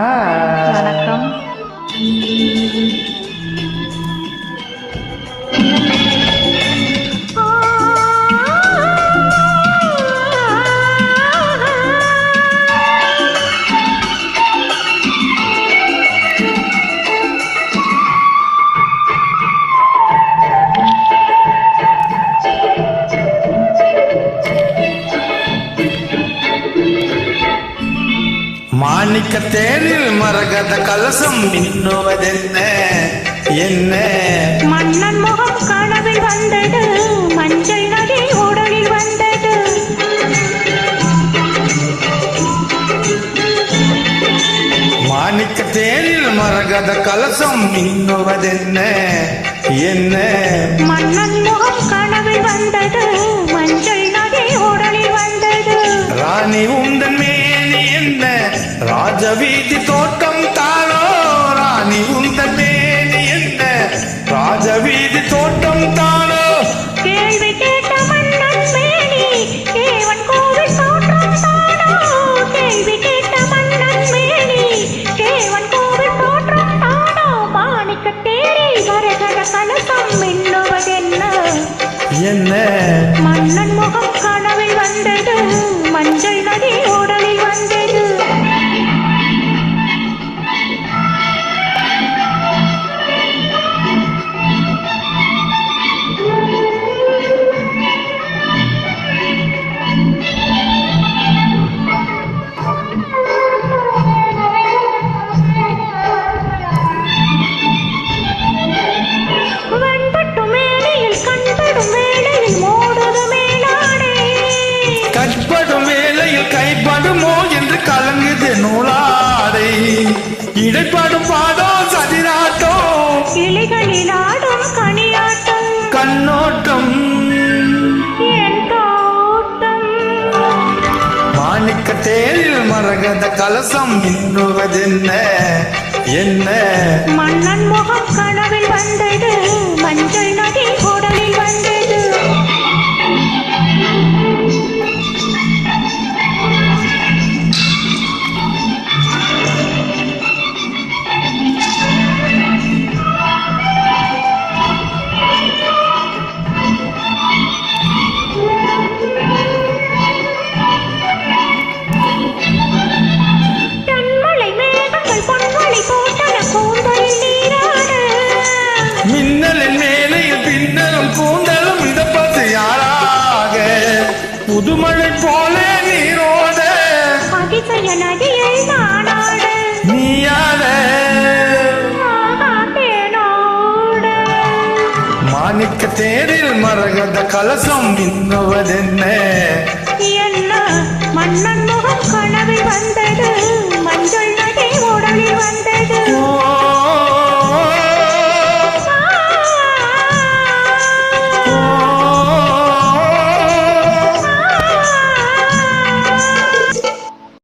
Hi. மாணிக்க தேரில் மரகத கலசம் மின்னுவதென்ன? என்ன? மன்னன் முகம் கனவில் வந்தது மஞ்சள் நதி உடலில் வந்தது. மாணிக்க தேரில் மரகத கலசம் மின்னுவதென்ன? என்ன? மன்னன் ராஜவீதி தோட்டம் தானோ ராணி உந்தன் மேனி என்ன ராஜவீதி தோட்டம் இடைப்படும் பாடம் சதிராட்டோ கிளிகளில் ஆடும் கனியாட்டம். கண்ணோட்டம். மாணிக்க தேரில் மரகத கலசம் மின்னுவதென்ன என்ன? மன்னன் முகம் கனவில் வந்தது மஞ்சள் புதுமழை போல நீரோட. அதிசய நதியை நானாட நீயாட மாணிக்க தேரில் மரகத கலசம் மின்னுவதென்ன என்ன மன்னன் முகம் கனவில்